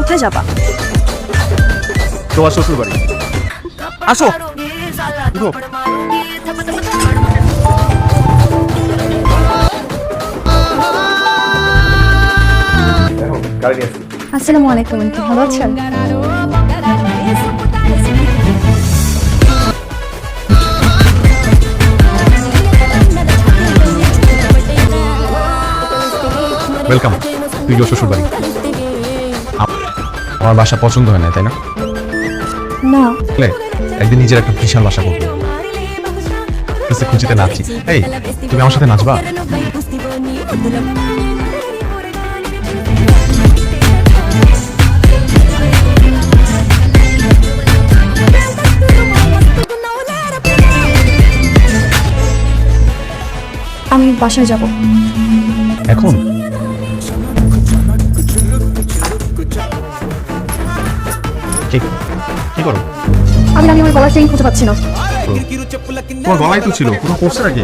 কোথায় যাবা? তোমার শ্বশুর বাড়ি আসো। আসসালামু আলাইকুম আন্টি। ভালো আছেন? ওয়েলকাম প্রিয় শ্বশুর বাড়ি আমার বাসা পছন্দ হয় না তাই না? একদিন নিজের একটা বিশাল বাসা করব। খুঁজিতে নাচি এই তুমি আমার সাথে নাচবা? আমি বাসায় যাব। এখন? কি? কি করো? আমি আমি আমার গলার চেইন খুঁজে পাচ্ছি না। তোমার গলায় তো ছিল কোনো কোর্সের নাকি?